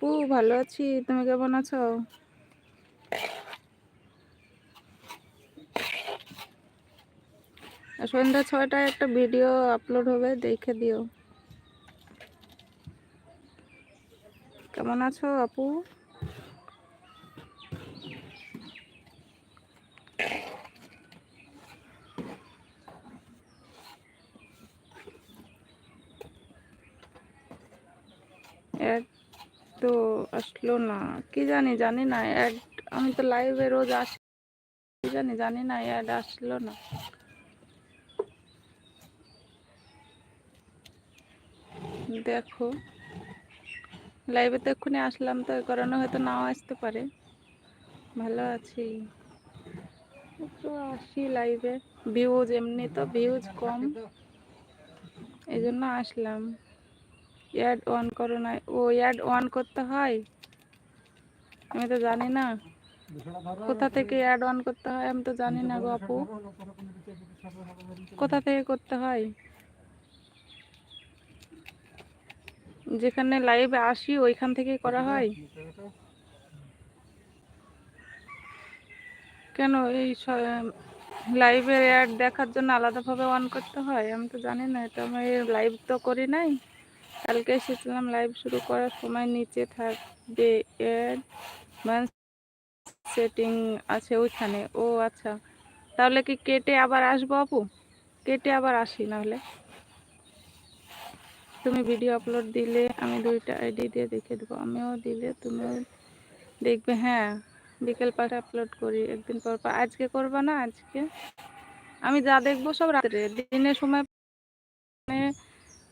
আপু, ভালো আছি। তুমি কেমন আছো? সন্ধ্যা ছয়টায় একটা ভিডিও আপলোড হবে, দেখে দিও। কেমন আছো আপু অ্যাড তো আসলো না। কি জানি জানি না অ্যাড আমি তো লাইভে রোজ আসি। কি জানি জানি না অ্যাড আসলো না। দেখো লাইভে তো এক্ষুনি আসলাম, তো কারণে হয়তো নাও আসতে পারে। ভালো আছি। একটু আসি লাইভে ভিউজ এমনি তো ভিউজ কম। এই জন্য আসলাম। অ্যাড অন করো না, ও অ্যাড অন করতে হয়? আমি তো জানি না। কোথা থেকে অ্যাড অন করতে হয় আমি তো জানি না গো আপু। কোথা থেকে করতে হয়? যেখানে লাইভে আসি, ওইখান থেকেই করা হয়? কেন এই লাইভের অ্যাড দেখার জন্য আলাদাভাবে অন করতে হয়? আমি তো জানি না, এটা আমি লাইভ তো করি নাই। কালকে এসেছিলাম লাইভ শুরু করার সময় নিচে থাকবে অ্যাড সেটিং আছে ওইখানে। ও আচ্ছা তাহলে কি কেটে আবার আসব আপু? কেটে আবার আসি নাহলে। তুমি ভিডিও আপলোড দিলে আমি দুইটা আইডি দিয়ে দেখে দেবো। আমিও দিলে, তুমিও দেখবে। হ্যাঁ বিকেল পাঠে আপলোড করি, একদিন পর পর। আজকে করবা না আজকে? আমি যা দেখব সব রাত্রে দিনের সময়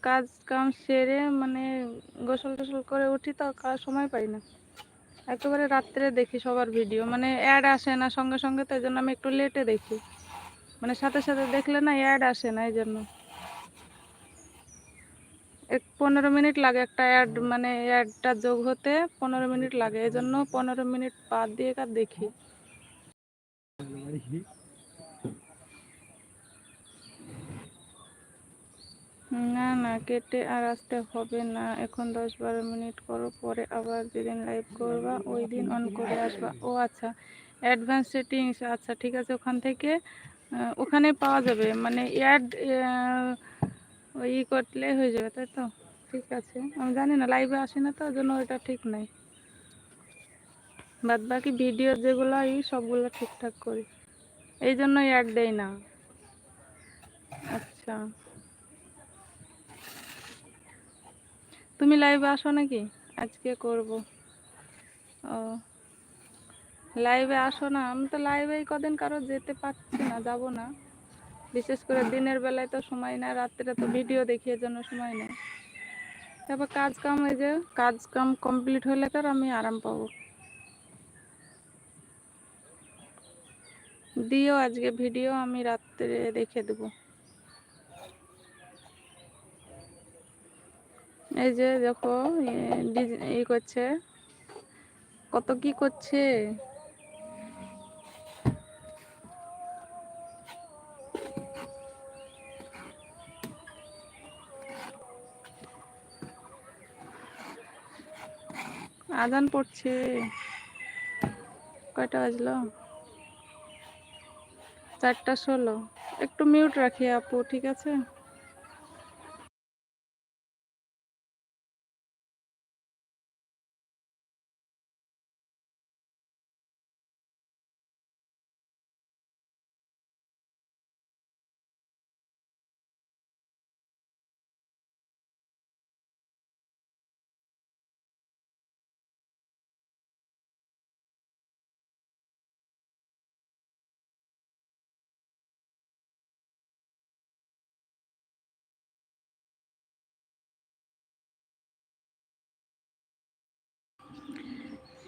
কাজ কাম সেরে মানে গোসল টোসল করে উঠি তো সময় পাই না। একেবারে রাত্রে দেখি সবার ভিডিও। মানে অ্যাড আসে না সঙ্গে সঙ্গে, তো এই জন্য আমি একটু লেটে দেখি। মানে সাথে সাথে দেখলে না অ্যাড আসে না এই জন্য এক পনেরো মিনিট লাগে একটা অ্যাড মানে অ্যাডটা যোগ হতে পনেরো মিনিট লাগে। এই জন্য পনেরো মিনিট বাদ দিয়ে কার দেখি। না না, কেটে আর আসতে হবে না। এখন দশ বারো মিনিট করো, পরে আবার যেদিন লাইভ করবা ওই দিন অন করে আসবা। ও আচ্ছা। অ্যাডভান্স সেটিংস আচ্ছা ঠিক আছে, ওখান থেকে ওখানে পাওয়া যাবে। মানে অ্যাড ওই করলে হয়ে যাবে, তাই তো? ঠিক আছে। আমি জানি না লাইভে আসি না তো জন্য ওইটা ঠিক নাই। বাদ বাকি ভিডিও যেগুলো এই সবগুলো ঠিকঠাক করি। এই জন্য অ্যাড দেয় না। আচ্ছা। তুমি লাইভে আসো নাকি? আজকে করব। ও লাইভে আসো না। আমি তো লাইভেই কদিন কারও যেতে পারছি না, যাব না। বিশেষ করে দিনের বেলায় তো সময় নেই, রাত্রে তো ভিডিও দেখি এর জন্য সময় নেই। তারপর কাজ কাম ওই যে, কাজ কাম কমপ্লিট হলে তার আমি আরাম পাবো। দিও আজকে ভিডিও আমি রাত্রে দেখে দেব। এই যে দেখো ই করছে। কত কি করছে? আজান পড়ছে। কয়টা বাজলো? চারটা ষোলো। একটু মিউট রাখি আপু, ঠিক আছে?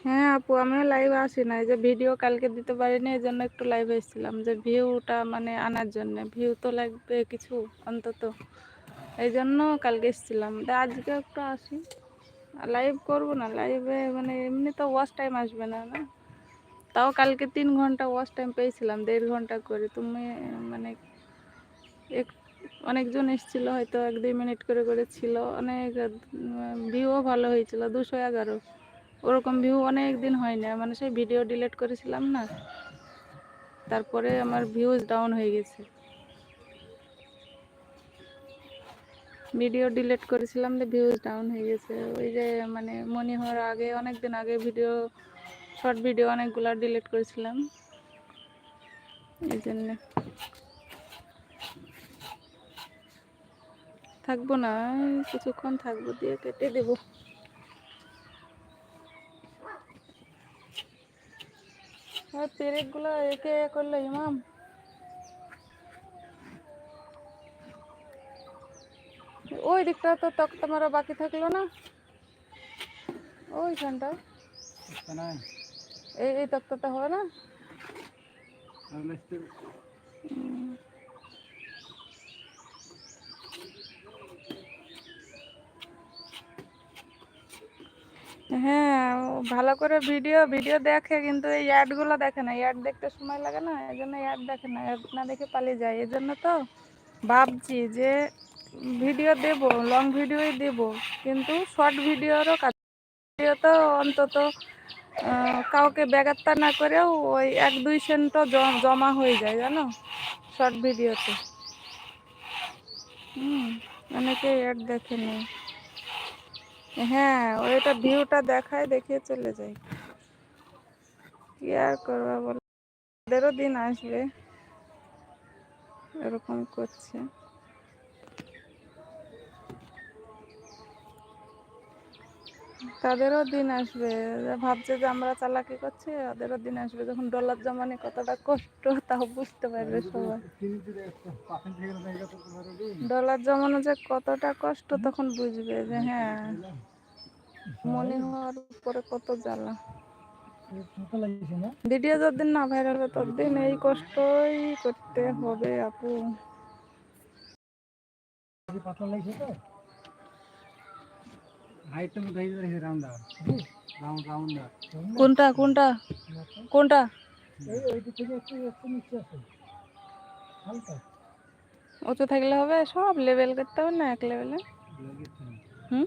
হ্যাঁ আপু, আমিও লাইভ আসি না যে ভিডিও কালকে দিতে পারিনি এই জন্য একটু লাইভ এসেছিলাম। যে ভিউটা মানে আনার জন্য ভিউ তো লাগবে কিছু, অন্তত। এই জন্য কালকে এসেছিলাম। আজকে একটু আসি। লাইভ করব না লাইভে মানে এমনি তো ওয়াশ টাইম আসবে না না? তাও কালকে তিন ঘণ্টা ওয়াশ টাইম পেয়েছিলাম, দেড় ঘণ্টা করে। তুমি মানে এক, অনেকজন এসেছিল, হয়তো এক দুই মিনিট করে করে ছিল। অনেক ভিউও ভালো হয়েছিল, দুশো এগারো। ওরকম ভিউ অনেক দিন হয় না মানে সেই ভিডিও ডিলিট করেছিলাম না, তারপরে আমার ভিউজ ডাউন হয়ে গেছে। ভিডিও ডিলিট করেছিলাম যে ভিউজ ডাউন হয়ে গেছে। ওই যে মানে মনে হওয়ার আগে, অনেক দিন আগে ভিডিও শর্ট ভিডিও অনেকগুলো ডিলিট করেছিলাম। এই জন্য। থাকব না, কিছুক্ষণ থাকব, দিয়ে কেটে দেবো। পেরেকগুলো একে করল ইমাম। ওই দিকটা তো তক্তা মারা বাকি থাকল না? ওইখানটা। এই এই তক্তাটা হবে না? হ্যাঁ ভালো করে ভিডিও ভিডিও দেখে কিন্তু এই অ্যাডগুলো দেখে না। অ্যাড দেখতে সময় লাগে না, এই জন্য অ্যাড দেখে না। অ্যাড না দেখে পালিয়ে যায়। এই জন্য তো ভাবছি যে ভিডিও দেব লং ভিডিওই দেব। কিন্তু শর্ট ভিডিওরও কাজ ভিডিও তো অন্তত কাউকে ব্যাগাত্তা না করেও ওই এক দুই সেন্টও জমা হয়ে যায়, জানো? শর্ট ভিডিওতে হুম অনেকে অ্যাড দেখে নেই হ্যাঁ ওইটা ভিউটা দেখায় দেখিয়ে চলে যায় কি আর করবা বলো? ওদেরও দিন আসবে। এরকম করছে। তাদেরও দিন আসবে। ভাবছে যে আমরা চালাকি করছি, ওদেরও দিন আসবে। যখন ডলার জমানে কতটা কষ্ট, তাও বুঝতে পারবে সবাই। ডলার জমানো যে কতটা কষ্ট, তখন বুঝবে যে হ্যাঁ। মনে হওয়ার পরে কত জ্বালা। ভিডিও যতদিন না ভাইরাল হবে ততদিন এই কষ্টই করতে হবে আপু। কোনটা কোনটা? কোনটা? উঁচু থাকলে হবে সব লেভেল করতে হবে না এক লেভেলে হুম?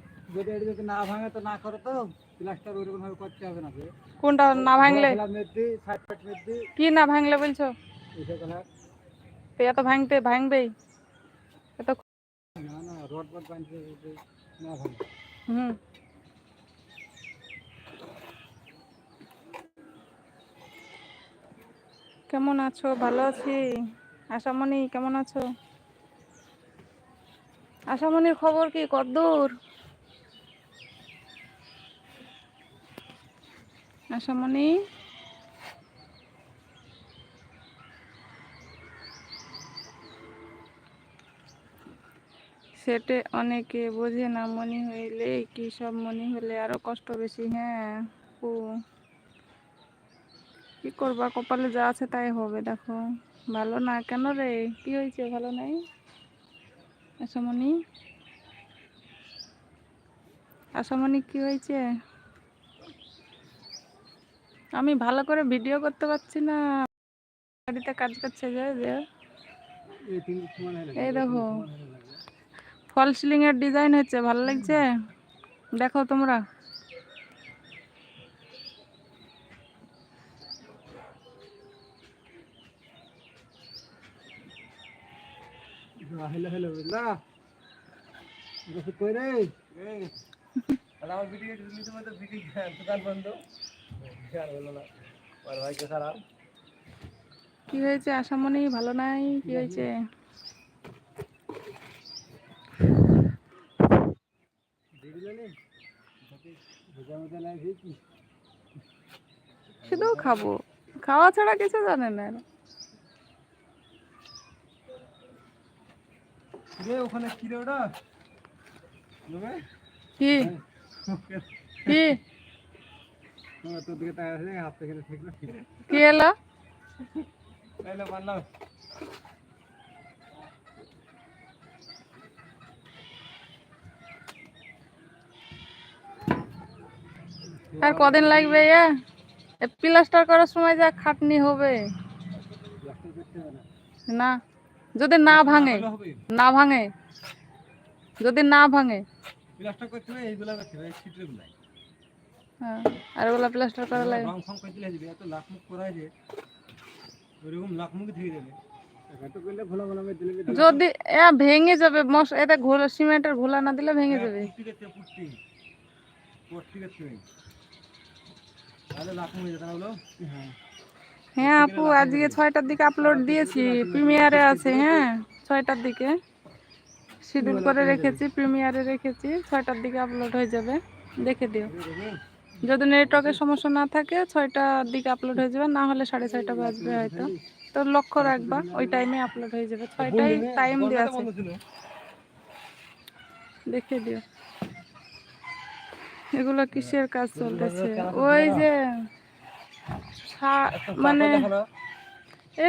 যদি এটা যদি না ভাঙে তো না করে তো প্লাস্টার ওইরকম ভাবে করতে হবে না কোনটা না ভাঙলে? মেদি সাইড ফাইড মেদি কি না ভাঙলে বলছো? এইসব কালার তো এত ভাঙতে ভাঙবেই। এত না না রড বড বানতে না ভাঙে। হুম। কেমন আছো? ভালো আছি। আশামণি কেমন আছো? আশামণির খবর কি? কদ্দূর আশামণি সেটে অনেকে বোঝে না মনে হইলে কি সব মনে হলে আরও কষ্ট বেশি হ্যাঁ ও কি করবা, কপালে যা আছে তাই হবে, দেখো। ভালো না কেন রে? কি হয়েছে, ভালো নাই? আশামণি আশামণি কি হয়েছে? আমি ভালো করে ভিডিও করতে পারছি না। বাড়িতে কাজ করছে যে যে। এই দেখো ফল সিলিং এর ডিজাইন হচ্ছে ভালো লাগছে? দেখো তোমরা। হেলো হেলো বুঝলা কই রে? আমার ভিডিও তোমার তো ভিডিও দোকান বন্ধ। কি হয়েছে? আশামণি ভালো নাই। কি হয়েছে? শুধু খাব। খাওয়া ছাড়া কিছু জানে না। রে ওখানে কি রে ওটা? কি? কি? আর কদিন লাগবে ইয়ে? প্লাস্টার করার সময় যা খাটনি হবে। না যদি না ভাঙে না ভাঙে যদি না ভাঙে। প্লাস্টার করতে হবে এইগুলা হবে হ্যাঁ আর ওগুলা প্লাস্টার করা লাগে। রং ফং করে দিলে এত লাখ মুখ করা আছে ওইরকম লাখ মুখ যাবে করে দিলে যদি এ ভেঙে যাবে মশ এটা ঘোলা সিমেন্টের ঘোলা না দিলে ভেঙে যাবে। হ্যাঁ হ্যাঁ আপু আজকে ছয়টার দিকে আপলোড দিয়েছি প্রিমিয়ারে আছে হ্যাঁ ছয়টার দিকে। শিডিউল করে রেখেছি প্রিমিয়ারে রেখেছি ছয়টার দিকে আপলোড হয়ে যাবে। দেখে দিও। যদি নেটওয়ার্কের সমস্যা না থাকে, ছয়টার দিকে আপলোড হয়ে যাবে, না হলে সাড়ে ছয়টা বাজবে হয়তো। তো লক্ষ্য রাখবা, ওই টাইমে আপলোড হয়ে যাবে। ছয়টাই টাইম দেওয়া আছে। দেখে দিও। এগুলো কিসের কাজ চলতেছে? ওই যে মানে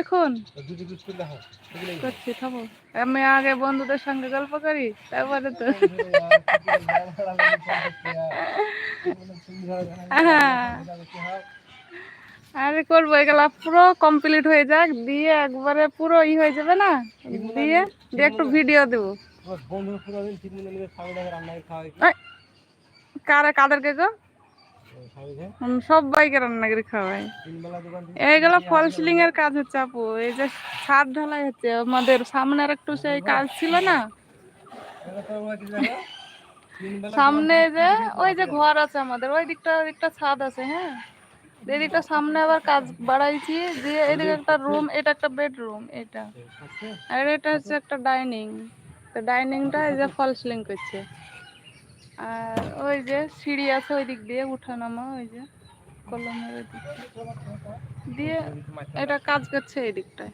এখন আমি আগে বন্ধুদের সঙ্গে গল্প করি, তারপরে তো। আরে করব, এগুলা পুরো কমপ্লিট হয়ে যাক, দিয়ে একবারে পুরো ই হয়ে যাবে না? দিয়ে দিয়ে একটু ভিডিও দেবো। গো? রান্না করে খাওয়াই। কাজ হচ্ছে, আপু। এই যে ছাদ ঢালাই হচ্ছে, আমাদের সামনের একটু সেই কাজ ছিল না? সামনে যে ওই যে ঘর আছে আমাদের ওই দিকটা দিকটা ছাদ আছে হ্যাঁ? এদিকটা সামনে আবার কাজ বাড়াইছি যে এদিকে একটা রুম এটা একটা বেডরুম এটা। আর এটা হচ্ছে একটা ডাইনিং তো ডাইনিংটা এই যে ফল সিলিং করছে আর ওই যে সিঁড়ি আছে ওই দিক দিয়ে উঠানামা ওই যে কলমের ওই দিক দিয়ে এটা কাজ করছে এই দিকটায়।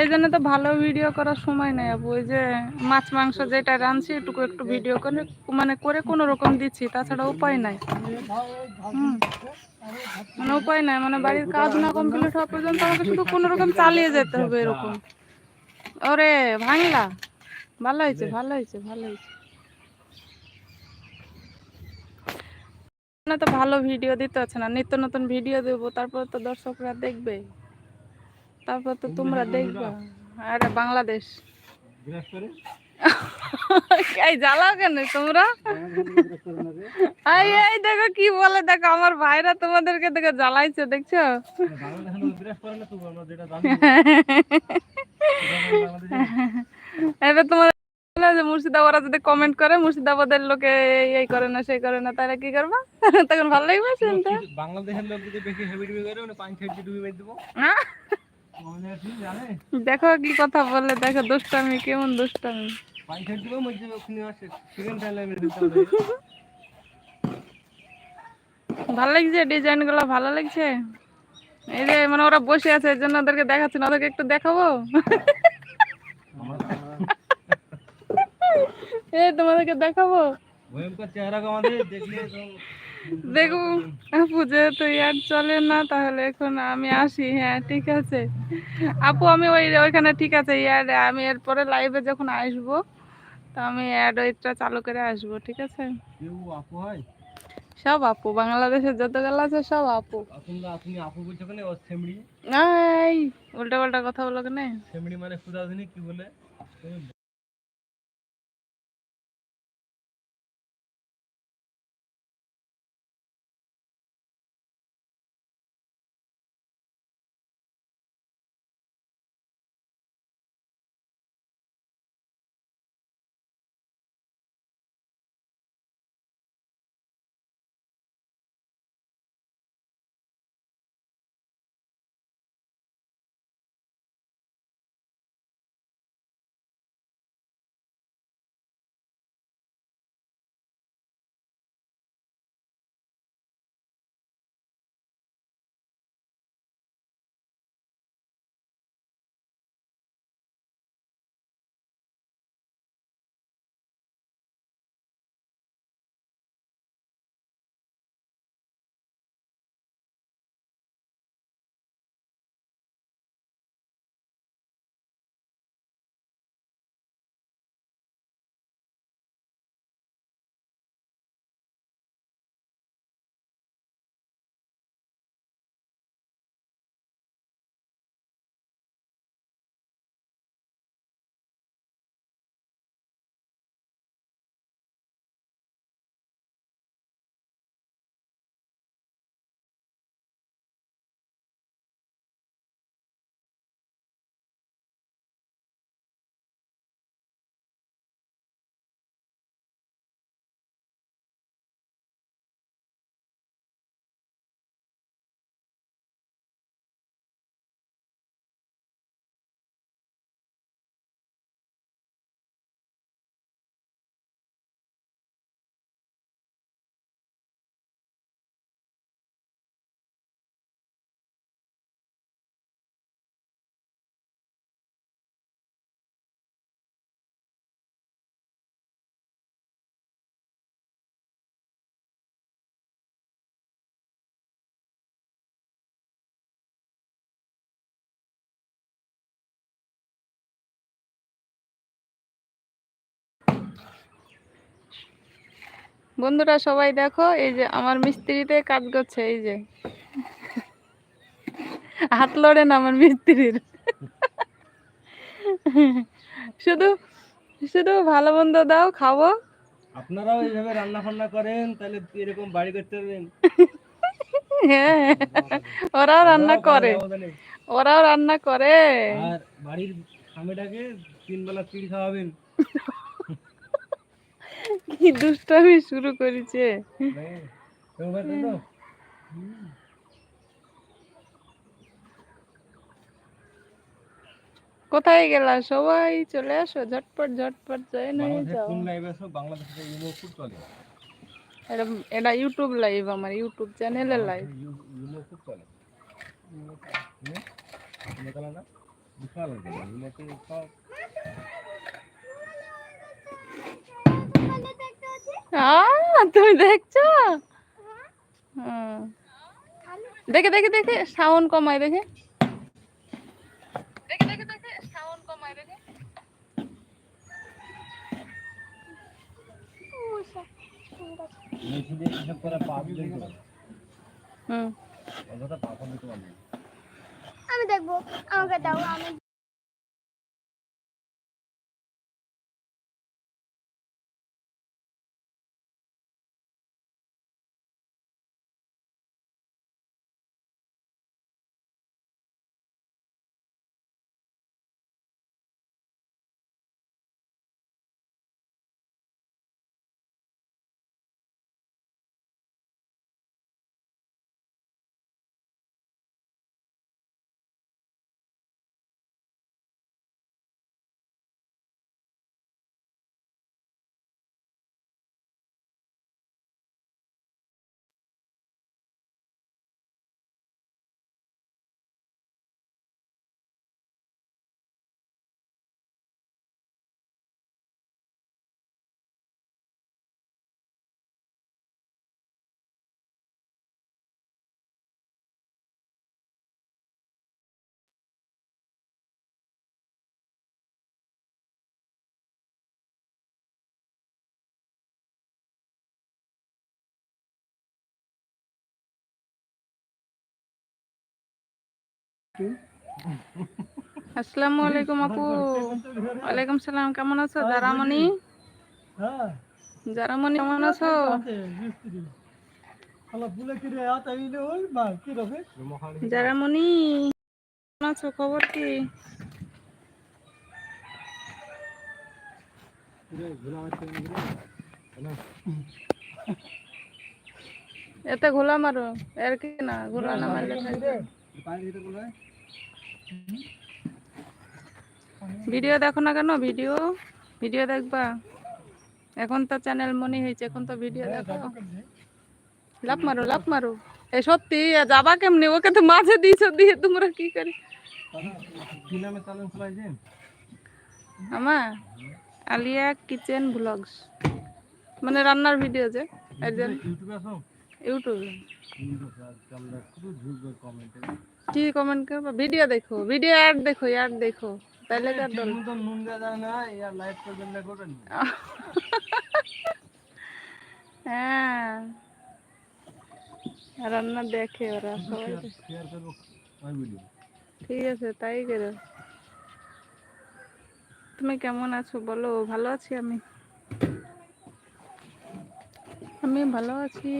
এই জন্য তো ভালো ভিডিও করার সময় নেই আপু ওই যে মাছ, মাংস যেটা রাঁধছি, এটুকু একটু ভিডিও করে মানে করে কোনো রকম দিচ্ছি, তাছাড়া উপায় নাই। মানে উপায় নাই মানে বাড়ির কাজ না কমপ্লিট হওয়া পর্যন্ত আমাকে শুধু কোনো রকম চালিয়ে যেতে হবে এরকম। ওরে, ভাঙলা। ভালো হয়েছে ভালো হয়েছে ভালো হয়েছে। না তো ভালো ভিডিও দিতে হচ্ছে না, নিত্য নতুন ভিডিও দেবো, তারপর তো দর্শকরা দেখবে। তারপর তো তোমরা দেখবা। আরে বাংলাদেশ। এই জ্বালাও কেন তোমরা? এই এই দেখো কি বলে দেখো আমার ভাইরা তোমাদেরকে দেখে জ্বালাইছে দেখছ? এবার তোমার যে মুর্শিদাবাদ যদি কমেন্ট করে মুর্শিদাবাদের লোকে এই- করে না সেই করে না তারা কি করবা? তখন ভালো লাগবে শুনতে। বাংলাদেশের লোক যদি বেশি হেভি ডুবি করে ডুবি মেরে দেবো আহ! আমাদের ঠিক জানে দেখো কি কথা বলে, দেখো দুষ্টামি, কেমন দুষ্টামি। ভালো লাগছে ডিজাইনগুলো ভালো লাগছে? এই যে মানে ওরা বসে আছে এর জন্য ওদেরকে দেখাচ্ছি না, ওদেরকে একটু দেখাবো? এই তোমাদেরকে দেখাবো? ভয়ঙ্কর চেহারা আমাদের, দেখলে দেখো আপু যেহেতু ইয়ার চলে না তাহলে এখন আমি আসি হ্যাঁ ঠিক আছে। আপু আমি ওই ওইখানে ঠিক আছে ইয়ার আমি এরপরে লাইভে যখন আসব তো আমি অ্যাড ওইটা চালু করে আসব ঠিক আছে? আপু হয়? সব আপু বাংলাদেশের যত গেল আছে সব আপু। আপনি আপু বলছো কেন? ও সেমড়ি? এই উল্টা পাল্টা কথা বলো কেন? সেমড়ি মানে কি বলে? বন্ধুরা সবাই দেখো এই যে আমার মিস্ত্রিতে কাজ করছে এই যে। হাত লড়েন আমার মিস্ত্রির। শুধু শুধু ভালো মন্দ দাও খাব। আপনারাও এইভাবে রান্না ফান্না করেন তাহলে এরকম বাড়ি করতে পারবেন। হ্যাঁ ওরাও রান্না করে। ওরাও রান্না করে। আর বাড়ির স্বামীটাকে তিন বেলা চিড় খাওয়াবেন। কি দুষ্টামি শুরু করেছে? কোথায় গেলা সবাই চলে আসো ঝটপট ঝটপট যাই না এটা এটা ইউটিউব লাইভ আমার ইউটিউব চ্যানেলে লাইভ না বিশাল আছে ইমোতে সব আহ, তুমি দেখছ। দেখে দেখে দেখে, সাউন্ড কমাই দেখে দেখে দেখে দেখে, সাউন্ড কমাই দেখে। আমি দেখব, আমাকে দাও, আমি আসসালামু আলাইকুম আপু। ওয়ালাইকুম সালাম কেমন আছো? জারামণি? হ্যাঁ। জারামণি কেমন আছো? জারামণি কেমন আছো? খবর কি? এতে ঘোলা মারো এর কি না? ঘোলা না মারলে ভিডিও দেখো না কেন? ভিডিও? ভিডিও দেখবা? এখন তো চ্যানেল মনি হয়েছে, এখন তো ভিডিও দেখো। লাভ মারো লাভ মারো। এ সত্যি যাবা কেমনি? ওকে তো মাঝে দিয়েছ দিয়ে তোমরা কি করে? কি নামে চ্যানেল খোলাইছেন আমা আলিয়া কিচেন ব্লগস। মানে রান্নার ভিডিও যে ইউটিউবে ইউটিউবে। কি কমেন্ট করব ভিডিও দেখো ভিডিও অ্যাড দেখো অ্যাড দেখো, তাহলে কার দল হ্যাঁ। রান্না দেখে ওরা সবাই। ঠিক আছে, তাই করো। তুমি কেমন আছো? বলো, ভালো আছি আমি? আমি ভালো আছি।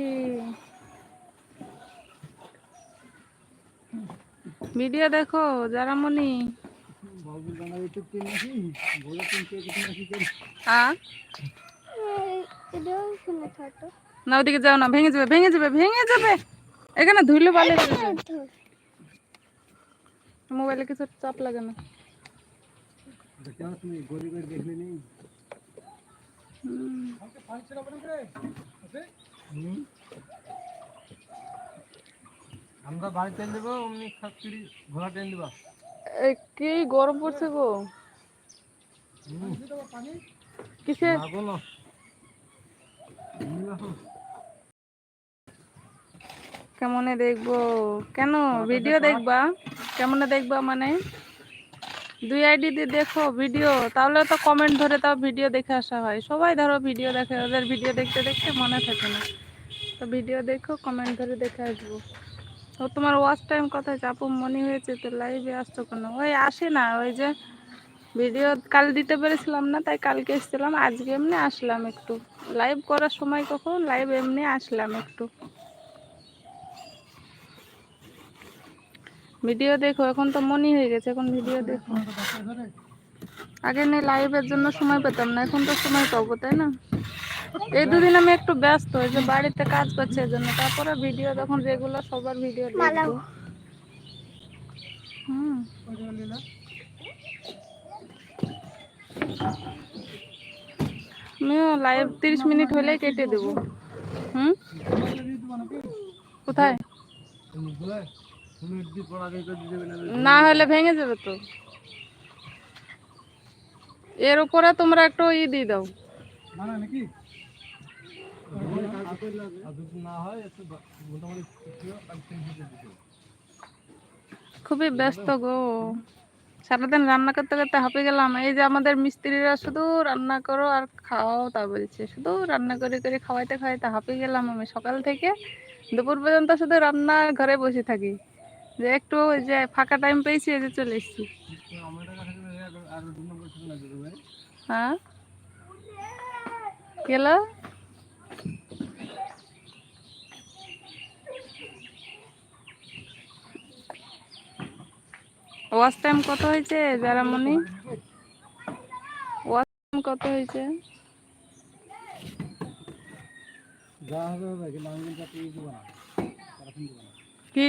ভিডিও দেখো শুনে না, ওদিকে যাও না, ভেঙে যাবে ভেঙে যাবে ভেঙে যাবে। এখানে ধুইলে ভালো মোবাইলে কিছু চাপ লাগে না। দেখলে নেই। আমরা বাড়ি ট্রেন দেবো অমনি খাচ্ছি ঘোড়া ট্রেন দেবো। কি গরম পড়ছে গো? কিসে। কেমনে দেখব? কেন? ভিডিও দেখবা? কেমনে দেখবা মানে? দুই আইডি দিয়ে দেখো ভিডিও, তাহলে তো কমেন্ট ধরে তাও ভিডিও দেখে আসা হয়। সবাই ধরো ভিডিও দেখে, ওদের ভিডিও দেখতে দেখতে মনে থাকে না। তো ভিডিও দেখো কমেন্ট ধরে দেখে আসব। ও তোমার ওয়াচ টাইম কোথায়? চাপু, মনে হয়েছে তো লাইভে আসছো কেন? ওই আসে না, ওই যে ভিডিও কাল দিতে পেরেছিলাম না, তাই কালকে এসেছিলাম, আজকে এমনি আসলাম একটু। লাইভ করার সময় কখন লাইভ এমনি আসলাম একটু। ভিডিও দেখো এখন তো মনই হয়ে গেছে এখন ভিডিও দেখো। আগে নেই লাইভের জন্য সময় পেতাম না এখন তো সময় পাবো তাই না? এই দুদিন আমি একটু ব্যস্ত যে বাড়িতে কাজ করছে জন্য তারপরে ভিডিও তখন রেগুলার সবার ভিডিও দেখব। হুম। আমিও লাইভ তিরিশ মিনিট হলেই কেটে দেবো। হুম? কোথায়? না হলে ভেঙে যাবে তো। এর উপরে তোমরা একটু ই দিয়ে দিও। খুবই ব্যস্ত গো। সারাদিন রান্না করতে করতে হাঁপে গেলাম। এই যে আমাদের মিস্ত্রিরা শুধু রান্না করো আর খাওয়াও তা বলছে। শুধু রান্না করে করে খাওয়াইতে খাওয়াইতে হাঁপে গেলাম আমি। সকাল থেকে দুপুর পর্যন্ত শুধু রান্না ঘরে বসে থাকি। যে একটু ওই যে ফাঁকা টাইম পেয়েছি এই যে চলে এসেছি। হ্যাঁ? গেল? ওয়াচ টাইম কত হয়েছে যারা মনি ওয়াচ টাইম কত হয়েছে? কি?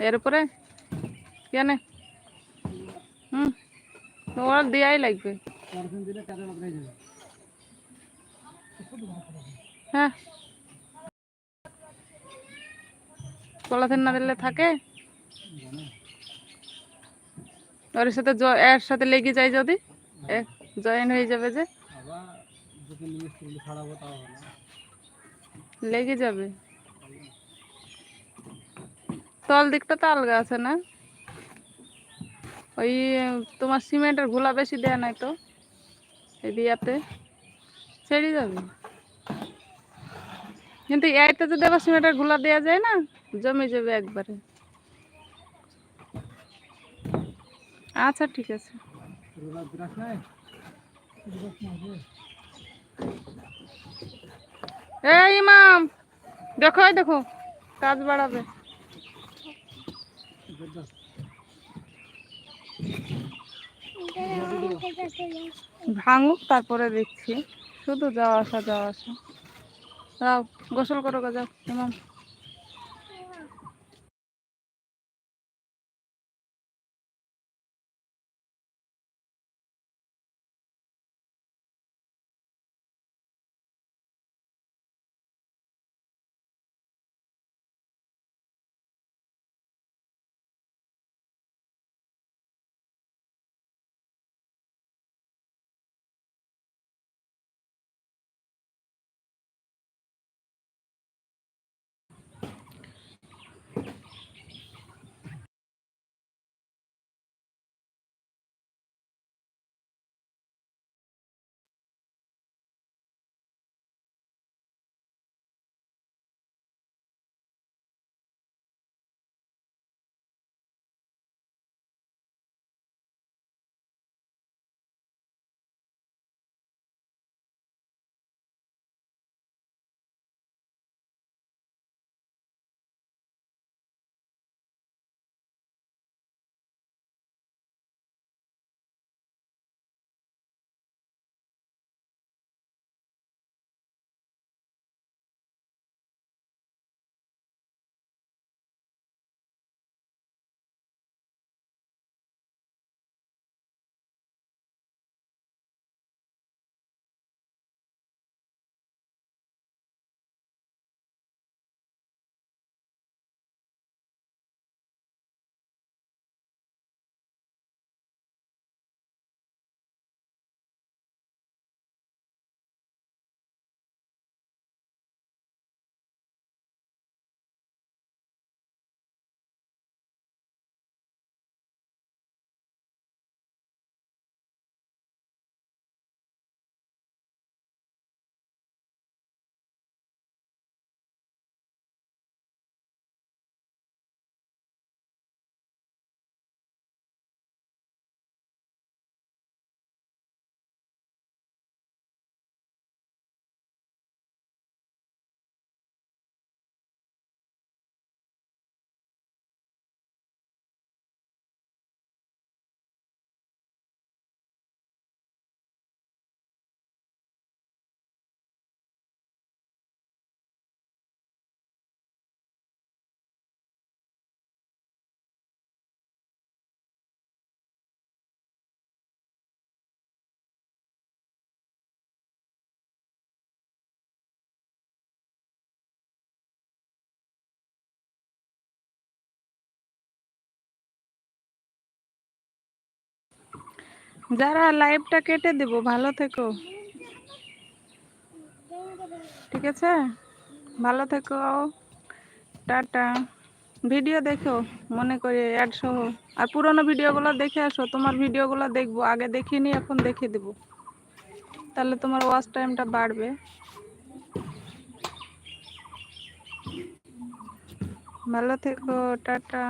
এর উপরে কেন? হুম ওরা দেয়াই লাগবে। হ্যাঁ। পলাথিন না দিলে থাকে। ওর সাথে এর সাথে লেগে যায় যদি জয়েন হয়ে যাবে যে। লেগে যাবে। তল দিকটা তো আলগা আছে না? ওই, তোমার সিমেন্টের ঘোলা বেশি দেয়া নাই তো? এই দিয়াতে। ছেড়ে যাবে। কিন্তু এইটা যদি আবার সিমেন্টের ঘোলা দেওয়া যায় না, জমে যাবে একবারে। আচ্ছা ঠিক আছে। এই ইমাম, দেখো দেখো, কাজ বাড়াবে। ভাঙুক তারপরে দেখছি। শুধু যাওয়া আসা যাওয়া আসা। যাও গোসল করো গা যাও যারা লাইভটা কেটে দেব, ভালো থেকো। ঠিক আছে? ভালো থেকো। টাটা। ভিডিও দেখো, মনে করে অ্যাড সহ। আর পুরোনো ভিডিওগুলো দেখে আসো, তোমার ভিডিওগুলো দেখব, আগে দেখিনি এখন দেখে দেবো। তাহলে তোমার ওয়াচ টাইমটা বাড়বে। ভালো থেকো, টাটা।